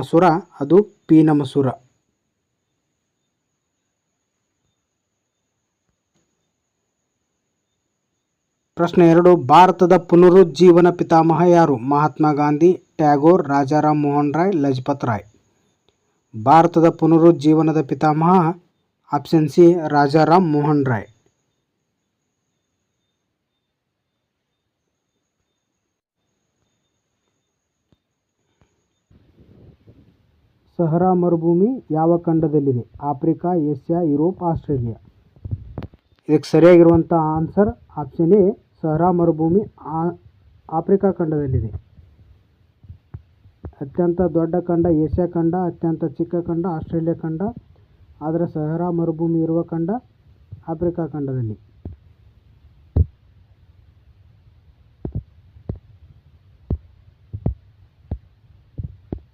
ಮಸೂರ, ಅದು ಪೀನ ಮಸೂರ. ಪ್ರಶ್ನೆ ಎರಡು, ಭಾರತದ ಪುನರುಜ್ಜೀವನ ಪಿತಾಮಹ ಯಾರು? ಮಹಾತ್ಮ ಗಾಂಧಿ, ಟ್ಯಾಗೋರ್, ರಾಜಾರಾಮ್ ಮೋಹನ್ ರಾಯ್, ಲಜಪತ್ ರಾಯ್. ಭಾರತದ ಪುನರುಜ್ಜೀವನದ ಪಿತಾಮಹ, option C, Rajaram Mohan Roy. Sahara ಮರುಭೂಮಿ ಯಾವ ಖಂಡದಲ್ಲಿದೆ? Africa, Asia, Europe, Australia. ಇದಕ್ಕೆ ಸರಿಯಾಗಿರುವಂಥ ಆನ್ಸರ್ ಆಪ್ಷನ್ ಎ, ಸಹರಾ ಮರುಭೂಮಿ ಆಫ್ರಿಕಾ ಖಂಡದಲ್ಲಿದೆ. ಅತ್ಯಂತ ದೊಡ್ಡ ಖಂಡ ಏಷ್ಯಾ ಖಂಡ, ಅತ್ಯಂತ ಚಿಕ್ಕ ಖಂಡ ಆಸ್ಟ್ರೇಲಿಯಾ ಖಂಡ, ಆದರೆ ಸಹರಾ ಮರುಭೂಮಿ ಇರುವ ಖಂಡ ಆಫ್ರಿಕಾ ಖಂಡದಲ್ಲಿ.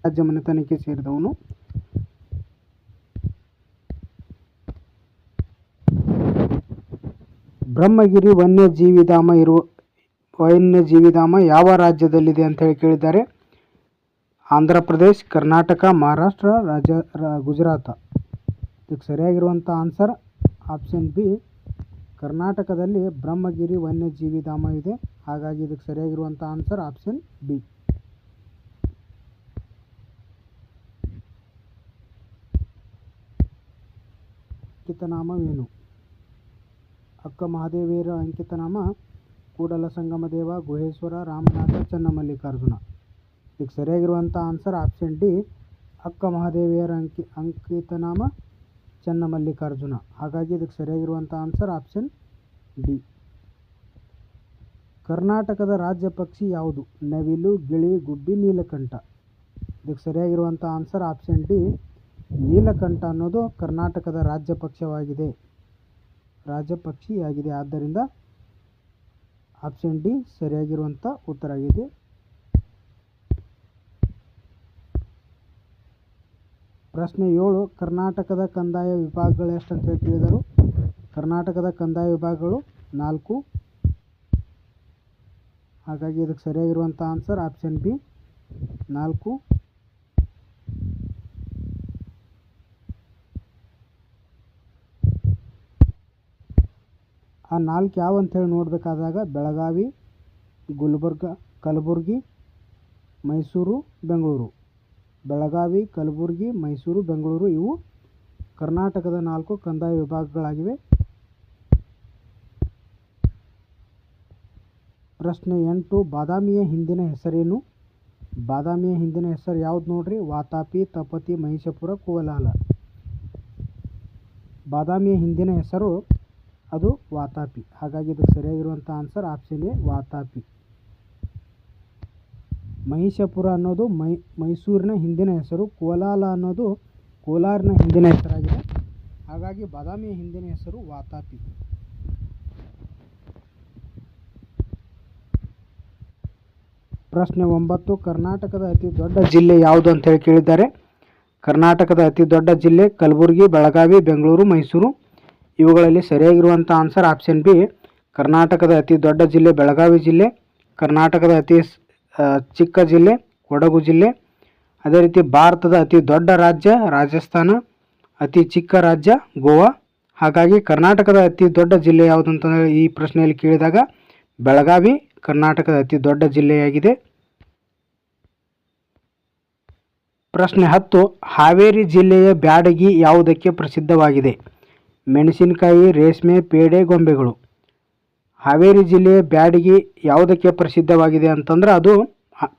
ರಾಜ್ಯ ಮನೆತನಕ್ಕೆ ಸೇರಿದವನು. ಬ್ರಹ್ಮಗಿರಿ ವನ್ಯಜೀವಿಧಾಮ ಇರುವ, ವನ್ಯಜೀವಿಧಾಮ ಯಾವ ರಾಜ್ಯದಲ್ಲಿದೆ ಅಂತ ಹೇಳಿ ಕೇಳಿದ್ದಾರೆ. ಆಂಧ್ರ ಪ್ರದೇಶ್, ಕರ್ನಾಟಕ, ಮಹಾರಾಷ್ಟ್ರ ರಾಜ ರ- ಗುಜರಾತ. ಇದಕ್ಕೆ ಸರಿಯಾಗಿರುವಂಥ ಆನ್ಸರ್ ಆಪ್ಷನ್ ಬಿ, ಕರ್ನಾಟಕದಲ್ಲಿ ಬ್ರಹ್ಮಗಿರಿ ವನ್ಯಜೀವಿಧಾಮ ಇದೆ. ಹಾಗಾಗಿ ಇದಕ್ಕೆ ಸರಿಯಾಗಿರುವಂಥ ಆನ್ಸರ್ ಆಪ್ಷನ್ ಬಿ. ಅಂಕಿತನಾಮವೇನು? ಅಕ್ಕ ಮಹಾದೇವಿಯರ ಅಂಕಿತನಾಮ, ಕೂಡಲ ಸಂಗಮದೇವ, ಗುಹೇಶ್ವರ, ರಾಮನಾಥ, ಚನ್ನಮಲ್ಲಿಕಾರ್ಜುನ. ಇದಕ್ಕೆ ಸರಿಯಾಗಿರುವಂಥ ಆನ್ಸರ್ ಆಪ್ಷನ್ ಡಿ ಅಕ್ಕ ಮಹಾದೇವಿಯರ ಅಂಕಿ, ಅಂಕಿತನಾಮ, ಚನ್ನಮಲ್ಲಿಕಾರ್ಜುನ. ಹಾಗಾಗಿ ಇದಕ್ಕೆ ಸರಿಯಾಗಿರುವಂಥ ಆನ್ಸರ್ ಆಪ್ಷನ್ ಡಿ ಕರ್ನಾಟಕದ ರಾಜ್ಯ ಪಕ್ಷಿ ಯಾವುದು? ನವಿಲು, ಗಿಳಿ, ಗುಬ್ಬಿ, ನೀಲಕಂಠ. ಇದಕ್ಕೆ ಸರಿಯಾಗಿರುವಂಥ ಆನ್ಸರ್ ಆಪ್ಷನ್ ಡಿ ನೀಲಕಂಠ ಅನ್ನೋದು ಕರ್ನಾಟಕದ ರಾಜ್ಯ ಪಕ್ಷವಾಗಿದೆ. ರಾಜಪಕ್ಷಿಯಾಗಿದೆ. ಆದ್ದರಿಂದ ಆಪ್ಷನ್ ಡಿ ಸರಿಯಾಗಿರುವಂಥ ಉತ್ತರ ಆಗಿದೆ. ಪ್ರಶ್ನೆ ಏಳು, ಕರ್ನಾಟಕದ ಕಂದಾಯ ವಿಭಾಗಗಳು ಎಷ್ಟು ಹೇಳಿ ತಿಳಿದರು ಕರ್ನಾಟಕದ ಕಂದಾಯ ವಿಭಾಗಗಳು ನಾಲ್ಕು. ಹಾಗಾಗಿ ಇದಕ್ಕೆ ಸರಿಯಾಗಿರುವಂಥ ಆನ್ಸರ್ ಆಪ್ಷನ್ ಬಿ ನಾಲ್ಕು. ಆ ನಾಲ್ಕು ಯಾವ ಅಂತೇಳಿ ನೋಡಬೇಕಾದಾಗ ಬೆಳಗಾವಿ, ಗುಲ್ಬರ್ಗ, ಕಲಬುರ್ಗಿ, ಮೈಸೂರು, ಬೆಂಗಳೂರು. ಬೆಳಗಾವಿ, ಕಲಬುರ್ಗಿ, ಮೈಸೂರು, ಬೆಂಗಳೂರು ಇವು ಕರ್ನಾಟಕದ ನಾಲ್ಕು ಕಂದಾಯ ವಿಭಾಗಗಳಾಗಿವೆ. ಪ್ರಶ್ನೆ ಎಂಟು, ಬಾದಾಮಿಯ ಹಿಂದಿನ ಹೆಸರೇನು? ಬಾದಾಮಿಯ ಹಿಂದಿನ ಹೆಸರು ಯಾವ್ದು ನೋಡ್ರಿ? ವಾತಾಪಿ, ತಪತಿ, ಮಹಿಷಪುರ, ಕೋಲಾಲ. ಬಾದಾಮಿಯ ಹಿಂದಿನ ಹೆಸರು ಅದು ವಾತಾಪಿ. ಹಾಗಾಗಿ ಇದಕ್ಕೆ ಸರಿಯಾಗಿರುವಂಥ answer option A Vatapi. Mahishapura ಅನ್ನೋದು ಮೈ, ಮೈಸೂರಿನ ಹಿಂದಿನ ಹೆಸರು, ಕೋಲಾಲ ಅನ್ನೋದು ಕೋಲಾರಿನ ಹಿಂದಿನ ಹೆಸರಾಗಿದೆ. ಹಾಗಾಗಿ ಬಾದಾಮಿಯ ಹಿಂದಿನ ಹೆಸರು ವಾತಾಪಿ. ಪ್ರಶ್ನೆ ಒಂಬತ್ತು, ಕರ್ನಾಟಕದ ಅತಿ ದೊಡ್ಡ ಜಿಲ್ಲೆ ಯಾವುದು ಅಂತ ಹೇಳಿ ಕೇಳಿದ್ದಾರೆ. ಕರ್ನಾಟಕದ ಅತಿ ದೊಡ್ಡ ಜಿಲ್ಲೆ ಕಲಬುರಗಿ, ಬೆಳಗಾವಿ, ಬೆಂಗಳೂರು, ಮೈಸೂರು. ಇವುಗಳಲ್ಲಿ ಸರಿಯಾಗಿರುವಂಥ ಆನ್ಸರ್ ಆಪ್ಷನ್ ಬಿ ಕರ್ನಾಟಕದ ಅತಿ ದೊಡ್ಡ ಜಿಲ್ಲೆ ಬೆಳಗಾವಿ ಜಿಲ್ಲೆ, ಕರ್ನಾಟಕದ ಅತಿ ಚಿಕ್ಕ ಜಿಲ್ಲೆ, ಕೊಡಗು ಜಿಲ್ಲೆ. ಅದೇ ರೀತಿ ಭಾರತದ ಅತಿ ದೊಡ್ಡ ರಾಜ್ಯ ರಾಜಸ್ಥಾನ, ಅತಿ ಚಿಕ್ಕ ರಾಜ್ಯ ಗೋವಾ. ಹಾಗಾಗಿ ಕರ್ನಾಟಕದ ಅತಿ ದೊಡ್ಡ ಜಿಲ್ಲೆ ಯಾವುದು ಅಂತ ಈ ಪ್ರಶ್ನೆಯಲ್ಲಿ ಕೇಳಿದಾಗ ಬೆಳಗಾವಿ, ಕರ್ನಾಟಕದ ಅತಿ ದೊಡ್ಡ ಜಿಲ್ಲೆಯಾಗಿದೆ. ಪ್ರಶ್ನೆ ಹತ್ತು, ಹಾವೇರಿ ಜಿಲ್ಲೆಯ ಬ್ಯಾಡಗಿ ಯಾವುದಕ್ಕೆ ಪ್ರಸಿದ್ಧವಾಗಿದೆ? ಮೆಣಸಿನಕಾಯಿ, ರೇಷ್ಮೆ, ಪೇಡೆ, ಗೊಂಬೆಗಳು. ಹಾವೇರಿ ಜಿಲ್ಲೆಯ ಬ್ಯಾಡಗಿ ಯಾವುದಕ್ಕೆ ಪ್ರಸಿದ್ಧವಾಗಿದೆ ಅಂತಂದ್ರೆ ಅದು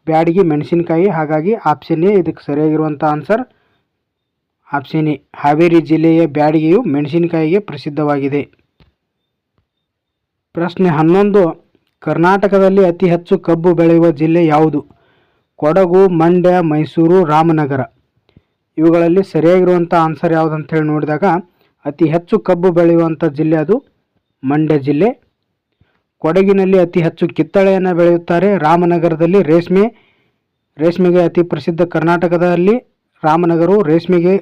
ಬ್ಯಾಡಗಿ ಮೆಣಸಿನಕಾಯಿ, ಹಾಗಾಗಿ ಆಪ್ಷನ್ ಎ ಇದಕ್ಕೆ ಸರಿಯಾಗಿರುವಂಥ ಆನ್ಸರ್ ಆಪ್ಷನ್ ಎ, ಹಾವೇರಿ ಜಿಲ್ಲೆಯ ಬ್ಯಾಡಗಿಯು ಮೆಣಸಿನಕಾಯಿಗೆ ಪ್ರಸಿದ್ಧವಾಗಿದೆ. ಪ್ರಶ್ನೆ ಹನ್ನೊಂದು, ಕರ್ನಾಟಕದಲ್ಲಿ ಅತಿ ಹೆಚ್ಚು ಕಬ್ಬು ಬೆಳೆಯುವ ಜಿಲ್ಲೆ ಯಾವುದು? ಕೊಡಗು, ಮಂಡ್ಯ, ಮೈಸೂರು, ರಾಮನಗರ. ಇವುಗಳಲ್ಲಿ ಸರಿಯಾಗಿರುವಂಥ ಆನ್ಸರ್ ಯಾವುದು ಅಂತ ಹೇಳಿ ನೋಡಿದಾಗ ಅತಿ ಹೆಚ್ಚು ಕಬ್ಬು ಬೆಳೆಯುವಂಥ ಜಿಲ್ಲೆ ಅದು ಮಂಡ್ಯ ಜಿಲ್ಲೆ. ಕೊಡಗಿನಲ್ಲಿ ಅತಿ ಹೆಚ್ಚು ಕಿತ್ತಳೆಯನ್ನು ಬೆಳೆಯುತ್ತಾರೆ ರಾಮನಗರದಲ್ಲಿ ರೇಷ್ಮೆ. ರೇಷ್ಮೆಗೆ ಅತಿ ಪ್ರಸಿದ್ಧ ಕರ್ನಾಟಕದಲ್ಲಿ ರಾಮನಗರವು ರೇಷ್ಮೆಗೆ,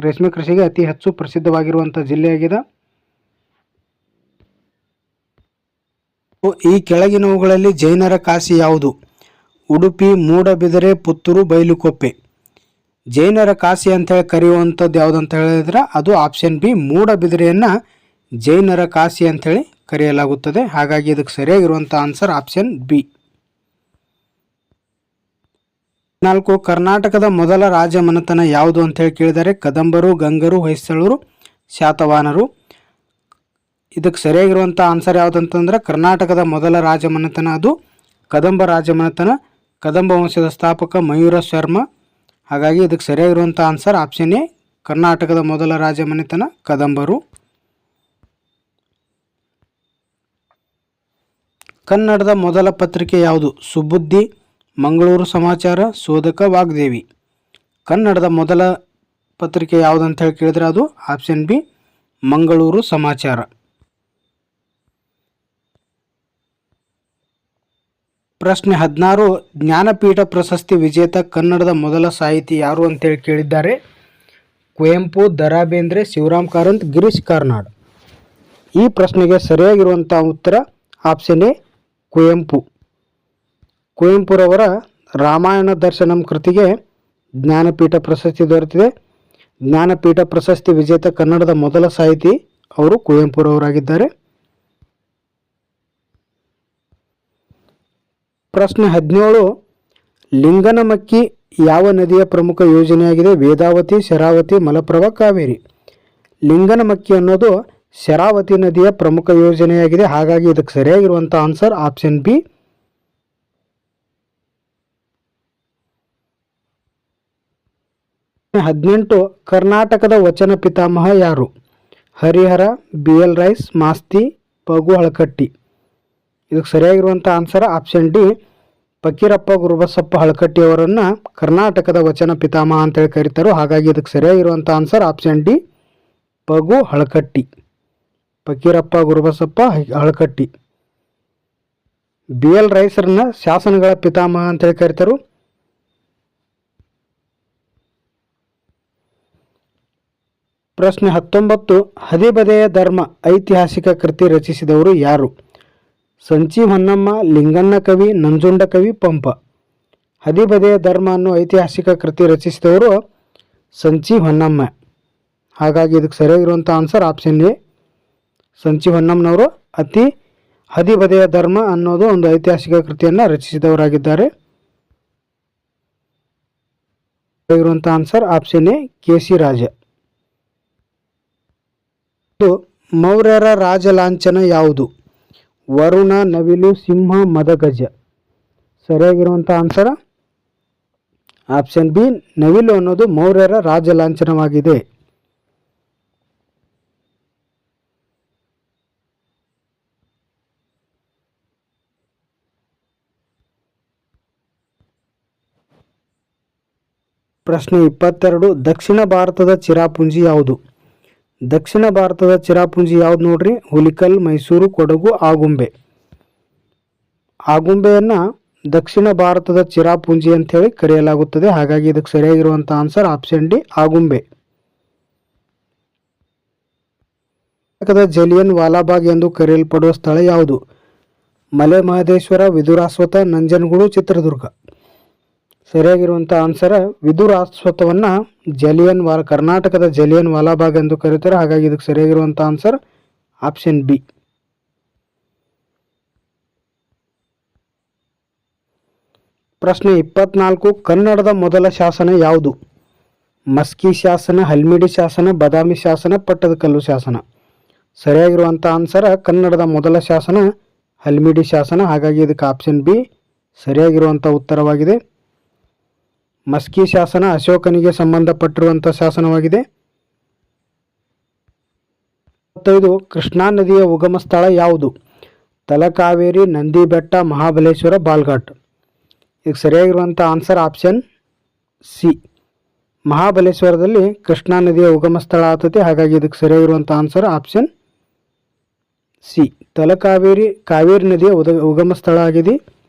ರೇಷ್ಮೆ ಕೃಷಿಗೆ ಅತಿ ಹೆಚ್ಚು ಪ್ರಸಿದ್ಧವಾಗಿರುವಂಥ ಜಿಲ್ಲೆಯಾಗಿದೆ. ಈ ಕೆಳಗಿನವುಗಳಲ್ಲಿ ಜೈನರ ಕಾಸಿ ಯಾವುದು? ಉಡುಪಿ, ಮೂಡಬಿದರೆ, ಪುತ್ತೂರು, ಬೈಲುಕೊಪ್ಪೆ. ಜೈನರ ಕಾಶಿ ಅಂತೇಳಿ ಕರೆಯುವಂಥದ್ದು ಯಾವುದಂತ ಹೇಳಿದ್ರೆ ಅದು ಆಪ್ಷನ್ ಬಿ ಮೂಡಬಿದಿರೆಯನ್ನು ಜೈನರ ಕಾಶಿ ಅಂಥೇಳಿ ಕರೆಯಲಾಗುತ್ತದೆ. ಹಾಗಾಗಿ ಇದಕ್ಕೆ ಸರಿಯಾಗಿರುವಂಥ ಆನ್ಸರ್ ಆಪ್ಷನ್ ಬಿ ನಾಲ್ಕು, ಕರ್ನಾಟಕದ ಮೊದಲ ರಾಜಮನೆತನ ಯಾವುದು ಅಂತೇಳಿ ಕೇಳಿದರೆ ಕದಂಬರು, ಗಂಗರು, ಹೊಯ್ಸಳರು, ಶಾತವಾನರು. ಇದಕ್ಕೆ ಸರಿಯಾಗಿರುವಂಥ ಆನ್ಸರ್ ಯಾವುದಂತಂದ್ರೆ ಕರ್ನಾಟಕದ ಮೊದಲ ರಾಜಮನೆತನ ಅದು ಕದಂಬ ರಾಜಮನೆತನ. ಕದಂಬ ವಂಶದ ಸ್ಥಾಪಕ ಮಯೂರ ಶರ್ಮ ಹಾಗಾಗಿ ಇದಕ್ಕೆ ಸರಿಯಾಗಿರುವಂಥ ಆನ್ಸರ್ ಆಪ್ಷನ್ ಎ ಕರ್ನಾಟಕದ ಮೊದಲ ರಾಜಮನೆತನ ಕದಂಬರು. ಕನ್ನಡದ ಮೊದಲ ಪತ್ರಿಕೆ ಯಾವುದು? ಸುಬುದ್ಧಿ, ಮಂಗಳೂರು ಸಮಾಚಾರ ಶೋಧಕ ವಾಗ್ದೇವಿ. ಕನ್ನಡದ ಮೊದಲ ಪತ್ರಿಕೆ ಯಾವುದು ಅಂತ ಹೇಳಿ ಕೇಳಿದ್ರೆ ಅದು ಆಪ್ಷನ್ ಬಿ, ಮಂಗಳೂರು ಸಮಾಚಾರ. ಪ್ರಶ್ನೆ ಹದಿನಾರು, ಜ್ಞಾನಪೀಠ ಪ್ರಶಸ್ತಿ ವಿಜೇತ ಕನ್ನಡದ ಮೊದಲ ಸಾಹಿತಿ ಯಾರು ಅಂತೇಳಿ ಕೇಳಿದ್ದಾರೆ. ಕುವೆಂಪು ದರಾ ಬೇಂದ್ರೆ ಶಿವರಾಮ್ ಕಾರಂತ್, ಗಿರೀಶ್ ಕಾರ್ನಾಡ್. ಈ ಪ್ರಶ್ನೆಗೆ ಸರಿಯಾಗಿರುವಂಥ ಉತ್ತರ ಆಪ್ಷನ್ ಎ, ಕುವೆಂಪು. ಕುವೆಂಪುರವರ ರಾಮಾಯಣ ದರ್ಶನಂ ಕೃತಿಗೆ ಜ್ಞಾನಪೀಠ ಪ್ರಶಸ್ತಿ ದೊರೆತಿದೆ. ಜ್ಞಾನಪೀಠ ಪ್ರಶಸ್ತಿ ವಿಜೇತ ಕನ್ನಡದ ಮೊದಲ ಸಾಹಿತಿ ಅವರು ಕುವೆಂಪುರವರಾಗಿದ್ದಾರೆ. ಪ್ರಶ್ನೆ ಹದಿನೇಳು, ಲಿಂಗನಮಕ್ಕಿ ಯಾವ ನದಿಯ ಪ್ರಮುಖ ಯೋಜನೆಯಾಗಿದೆ? ವೇದಾವತಿ, ಶರಾವತಿ, ಮಲಪ್ರಭಾ, ಕಾವೇರಿ. ಲಿಂಗನಮಕ್ಕಿ ಅನ್ನೋದು ಶರಾವತಿ ನದಿಯ ಪ್ರಮುಖ ಯೋಜನೆಯಾಗಿದೆ. ಹಾಗಾಗಿ ಇದಕ್ಕೆ ಸರಿಯಾಗಿರುವಂಥ ಆನ್ಸರ್ ಆಪ್ಷನ್ ಬಿ. ಹದಿನೆಂಟು, ಕರ್ನಾಟಕದ ವಚನ ಪಿತಾಮಹ ಯಾರು? Harihara, B L Rice, Masti, Pagu Halakatti ಇದಕ್ಕೆ ಸರಿಯಾಗಿರುವಂಥ answer option D Fakirappa Gurubasappa Halakatti ಅವರನ್ನು ಕರ್ನಾಟಕದ ವಚನ ಪಿತಾಮಹ ಅಂತೇಳಿ ಕರೀತಾರೆ. ಹಾಗಾಗಿ ಇದಕ್ಕೆ ಸರಿಯಾಗಿರುವಂಥ answer option D Pagu Halakatti. Fakirappa Gurubasappa Halakatti. B L ರೈಸರನ್ನ ಶಾಸನಗಳ ಪಿತಾಮಹ ಅಂತೇಳಿ ಕರೀತಾರೆ. ಪ್ರಶ್ನೆ ಹತ್ತೊಂಬತ್ತು, ಹದಿಬದೆಯ ಧರ್ಮ ಐತಿಹಾಸಿಕ ಕೃತಿ ರಚಿಸಿದವರು ಯಾರು? ಸಂಚಿ ಹೊನ್ನಮ್ಮ, ಲಿಂಗಣ್ಣ ಕವಿ, ನಂಜುಂಡ ಕವಿ, ಪಂಪ. ಹದಿಬದೆಯ ಧರ್ಮ ಅನ್ನೋ ಐತಿಹಾಸಿಕ ಕೃತಿ ರಚಿಸಿದವರು ಸಂಚಿ ಹೊನ್ನಮ್ಮ. ಹಾಗಾಗಿ ಇದಕ್ಕೆ ಸರಿಯಾಗಿರುವಂಥ ಆನ್ಸರ್ ಆಪ್ಷನ್ ಎ. ಸಂಚಿ ಹೊನ್ನಮ್ಮನವರು ಅತಿ ಹದಿಬದೆಯ ಧರ್ಮ ಅನ್ನೋದು ಒಂದು ಐತಿಹಾಸಿಕ ಕೃತಿಯನ್ನು ರಚಿಸಿದವರಾಗಿದ್ದಾರೆ. ಇರುವಂಥ answer option A, K C Raja. ಮೌರ್ಯರ ರಾಜಲಾಂಛನ ಯಾವುದು? ವರುಣ, ನವಿಲು, ಸಿಂಹ, ಮದಗಜ. ಸರಿಯಾಗಿರುವಂಥ ಆನ್ಸರ್ ಆಪ್ಷನ್ ಬಿ ನವಿಲು ಅನ್ನೋದು ಮೌರ್ಯರ ರಾಜಲಾಂಛನವಾಗಿದೆ. ಪ್ರಶ್ನೆ ಇಪ್ಪತ್ತೆರಡು, ದಕ್ಷಿಣ ಭಾರತದ ಚಿರಾಪುಂಜಿ ಯಾವುದು? ದಕ್ಷಿಣ ಭಾರತದ ಚಿರಾಪುಂಜಿ ಯಾವ್ದು ನೋಡ್ರಿ? ಹುಲಿಕಲ್, ಮೈಸೂರು, ಕೊಡಗು, ಆಗುಂಬೆ. ಆಗುಂಬೆಯನ್ನು ದಕ್ಷಿಣ ಭಾರತದ ಚಿರಾಪುಂಜಿ ಅಂತ ಹೇಳಿ ಕರೆಯಲಾಗುತ್ತದೆ. ಹಾಗಾಗಿ ಇದಕ್ಕೆ ಸರಿಯಾಗಿರುವಂಥ ಆನ್ಸರ್ ಆಪ್ಷನ್ ಡಿ ಆಗುಂಬೆ. ಕರ್ನಾಟಕದ ಜಲಿಯನ್ ವಾಲಾಬಾಗ್ ಎಂದು ಕರೆಯಲ್ಪಡುವ ಸ್ಥಳ ಯಾವುದು? ಮಲೆ ಮಹದೇಶ್ವರ ವಿದುರಾಸ್ವತ ನಂಜನಗೂಡು, ಚಿತ್ರದುರ್ಗ. ಸರಿಯಾಗಿರುವಂಥ ಆನ್ಸರ್ ವಿದುರಾಸ್ವತವನ್ನು ಜಲಿಯನ್ ವಾಲ, ಕರ್ನಾಟಕದ ಜಲಿಯನ್ ವಾಲಾಬಾಗ್ ಎಂದು ಕರೀತಾರೆ. ಹಾಗಾಗಿ ಇದಕ್ಕೆ ಸರಿಯಾಗಿರುವಂಥ ಆನ್ಸರ್ ಆಪ್ಷನ್ ಬಿ ಪ್ರಶ್ನೆ ಇಪ್ಪತ್ನಾಲ್ಕು, ಕನ್ನಡದ ಮೊದಲ ಶಾಸನ ಯಾವುದು? ಮಸ್ಕಿ ಶಾಸನ, ಹಲ್ಮಿಡಿ ಶಾಸನ, ಬದಾಮಿ ಶಾಸನ ಪಟ್ಟದಕಲ್ಲು ಶಾಸನ. ಸರಿಯಾಗಿರುವಂಥ ಆನ್ಸರ್ ಕನ್ನಡದ ಮೊದಲ ಶಾಸನ, ಹಲ್ಮಿಡಿ ಶಾಸನ. ಹಾಗಾಗಿ ಇದಕ್ಕೆ ಆಪ್ಷನ್ ಬಿ ಸರಿಯಾಗಿರುವಂಥ ಉತ್ತರವಾಗಿದೆ. ಮಸ್ಕಿ ಶಾಸನ ಅಶೋಕನಿಗೆ ಸಂಬಂಧಪಟ್ಟಿರುವಂಥ ಶಾಸನವಾಗಿದೆ. ಇಪ್ಪತ್ತೈದು ಕೃಷ್ಣಾ ನದಿಯ ಉಗಮ ಸ್ಥಳ ಯಾವುದು? ತಲಕಾವೇರಿ ನಂದಿ ಬೆಟ್ಟ ಮಹಾಬಲೇಶ್ವರ, ಬಾಲ್ಘಾಟ್. ಈಗ ಸರಿಯಾಗಿರುವಂಥ ಆನ್ಸರ್ ಆಪ್ಷನ್ ಸಿ. ಮಹಾಬಲೇಶ್ವರದಲ್ಲಿ ಕೃಷ್ಣಾ ನದಿಯ ಉಗಮ ಸ್ಥಳ ಆಗ್ತದೆ ಹಾಗಾಗಿ ಇದಕ್ಕೆ ಸರಿಯಾಗಿರುವಂಥ answer option C. Talakaveri, Kaveri ನದಿಯ ಉದ, ಉಗಮ ಸ್ಥಳ ಆಗಿದೆ.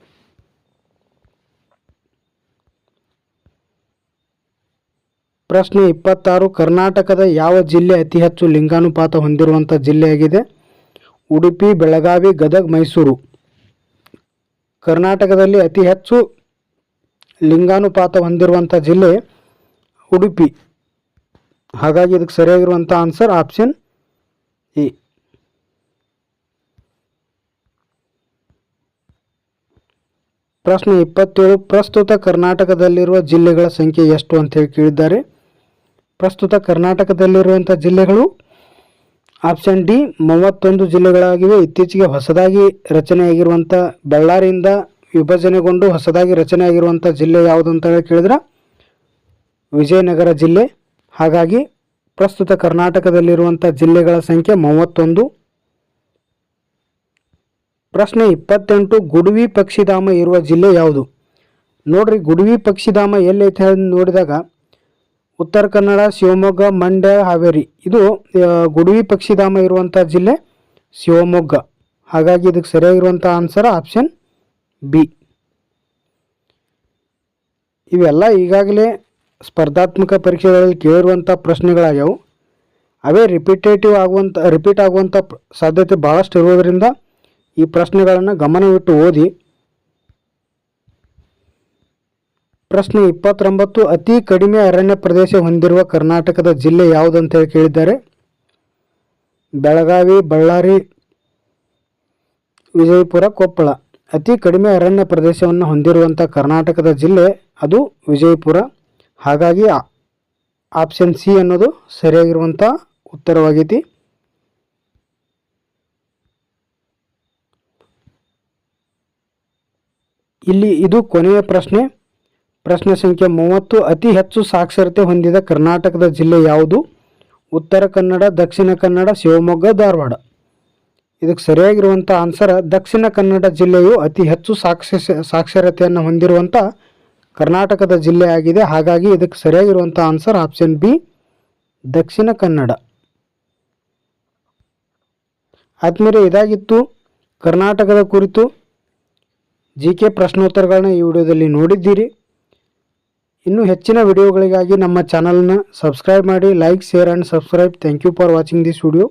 ಪ್ರಶ್ನೆ ಇಪ್ಪತ್ತಾರು, ಕರ್ನಾಟಕದ ಯಾವ ಜಿಲ್ಲೆ ಅತಿ ಹೆಚ್ಚು ಲಿಂಗಾನುಪಾತ ಹೊಂದಿರುವಂಥ ಜಿಲ್ಲೆಯಾಗಿದೆ? ಉಡುಪಿ, ಬೆಳಗಾವಿ, ಗದಗ್, ಮೈಸೂರು. ಕರ್ನಾಟಕದಲ್ಲಿ ಅತಿ ಹೆಚ್ಚು ಲಿಂಗಾನುಪಾತ ಹೊಂದಿರುವಂಥ ಜಿಲ್ಲೆ ಉಡುಪಿ. ಹಾಗಾಗಿ ಇದಕ್ಕೆ ಸರಿಯಾಗಿರುವಂಥ ಆನ್ಸರ್ ಆಪ್ಷನ್ ಇ ಪ್ರಶ್ನೆ ಇಪ್ಪತ್ತೇಳು, ಪ್ರಸ್ತುತ ಕರ್ನಾಟಕದಲ್ಲಿರುವ ಜಿಲ್ಲೆಗಳ ಸಂಖ್ಯೆ ಎಷ್ಟು ಅಂತ ಹೇಳಿ ಕೇಳಿದ್ದಾರೆ. ಪ್ರಸ್ತುತ ಕರ್ನಾಟಕದಲ್ಲಿರುವಂಥ ಜಿಲ್ಲೆಗಳು ಆಪ್ಷನ್ ಡಿ ಮೂವತ್ತೊಂದು ಜಿಲ್ಲೆಗಳಾಗಿವೆ. ಇತ್ತೀಚೆಗೆ ಹೊಸದಾಗಿ ರಚನೆಯಾಗಿರುವಂಥ ಬಳ್ಳಾರಿಯಿಂದ ವಿಭಜನೆಗೊಂಡು ಹೊಸದಾಗಿ ರಚನೆಯಾಗಿರುವಂಥ ಜಿಲ್ಲೆ ಯಾವುದು ಅಂತ ಹೇಳಿ ಕೇಳಿದ್ರೆ ವಿಜಯನಗರ ಜಿಲ್ಲೆ. ಹಾಗಾಗಿ ಪ್ರಸ್ತುತ ಕರ್ನಾಟಕದಲ್ಲಿರುವಂಥ ಜಿಲ್ಲೆಗಳ ಸಂಖ್ಯೆ ಮೂವತ್ತೊಂದು. ಪ್ರಶ್ನೆ ಇಪ್ಪತ್ತೆಂಟು, ಗುಡುವಿ ಪಕ್ಷಿಧಾಮ ಇರುವ ಜಿಲ್ಲೆ ಯಾವುದು? ನೋಡ್ರಿ, ಗುಡುವಿ ಪಕ್ಷಿಧಾಮ ಎಲ್ಲೈತೆ ನೋಡಿದಾಗ ಉತ್ತರ ಕನ್ನಡ, ಶಿವಮೊಗ್ಗ, ಮಂಡ್ಯ, ಹಾವೇರಿ. ಇದು ಗುಡುವಿ ಪಕ್ಷಿಧಾಮ ಇರುವಂಥ ಜಿಲ್ಲೆ ಶಿವಮೊಗ್ಗ. ಹಾಗಾಗಿ ಇದಕ್ಕೆ ಸರಿಯಾಗಿರುವಂಥ ಆನ್ಸರ್ ಆಪ್ಷನ್ ಬಿ ಇವೆಲ್ಲ ಈಗಾಗಲೇ ಸ್ಪರ್ಧಾತ್ಮಕ ಪರೀಕ್ಷೆಗಳಲ್ಲಿ ಕೇಳಿರುವಂಥ ಪ್ರಶ್ನೆಗಳಾಗ್ಯಾವು. ಅವೇ ರಿಪಿಟೇಟಿವ್ ಆಗುವಂಥ ರಿಪೀಟ್ ಆಗುವಂಥ ಸಾಧ್ಯತೆ ಭಾಳಷ್ಟು ಇರೋದರಿಂದ ಈ ಪ್ರಶ್ನೆಗಳನ್ನು ಗಮನವಿಟ್ಟು ಓದಿ ಪ್ರಶ್ನೆ ಇಪ್ಪತ್ತೊಂಬತ್ತು, ಅತಿ ಕಡಿಮೆ ಅರಣ್ಯ ಪ್ರದೇಶ ಹೊಂದಿರುವ ಕರ್ನಾಟಕದ ಜಿಲ್ಲೆ ಯಾವುದಂತ ಹೇಳಿ ಕೇಳಿದ್ದಾರೆ? ಬೆಳಗಾವಿ, ಬಳ್ಳಾರಿ, ವಿಜಯಪುರ, ಕೊಪ್ಪಳ. ಅತಿ ಕಡಿಮೆ ಅರಣ್ಯ ಪ್ರದೇಶವನ್ನು ಹೊಂದಿರುವಂಥ ಕರ್ನಾಟಕದ ಜಿಲ್ಲೆ ಅದು ವಿಜಯಪುರ. ಹಾಗಾಗಿ ಆಪ್ಷನ್ ಸಿ ಅನ್ನೋದು ಸರಿಯಾಗಿರುವಂಥ ಉತ್ತರವಾಗೈತಿ. ಇಲ್ಲಿ ಇದು ಕೊನೆಯ ಪ್ರಶ್ನೆ. ಪ್ರಶ್ನೆ ಸಂಖ್ಯೆ ಮೂವತ್ತು, ಅತಿ ಹೆಚ್ಚು ಸಾಕ್ಷರತೆ ಹೊಂದಿದ ಕರ್ನಾಟಕದ ಜಿಲ್ಲೆ ಯಾವುದು? ಉತ್ತರ ಕನ್ನಡ, ದಕ್ಷಿಣ ಕನ್ನಡ, ಶಿವಮೊಗ್ಗ, ಧಾರವಾಡ. ಇದಕ್ಕೆ ಸರಿಯಾಗಿರುವಂಥ ಆನ್ಸರ್ ದಕ್ಷಿಣ ಕನ್ನಡ ಜಿಲ್ಲೆಯು ಅತಿ ಹೆಚ್ಚು ಸಾಕ್ಷ, ಸಾಕ್ಷರತೆಯನ್ನು ಹೊಂದಿರುವಂಥ ಕರ್ನಾಟಕದ ಜಿಲ್ಲೆ ಆಗಿದೆ. ಹಾಗಾಗಿ ಇದಕ್ಕೆ ಸರಿಯಾಗಿರುವಂಥ answer option B Dakshina Kannada. ಆದ್ಮೇಲೆ ಇದಾಗಿತ್ತು, ಕರ್ನಾಟಕದ ಕುರಿತು. ಜಿ ಕೆ ಪ್ರಶ್ನೋತ್ತರಗಳನ್ನ ಈ ವಿಡಿಯೋದಲ್ಲಿ ನೋಡಿದ್ದೀರಿ. ಇನ್ನೂ ಹೆಚ್ಚಿನ ವಿಡಿಯೋಗಳಿಗಾಗಿ ನಮ್ಮ ಚಾನಲ್ನ ಸಬ್ಸ್ಕ್ರೈಬ್ ಮಾಡಿ like share and subscribe thank you for watching this video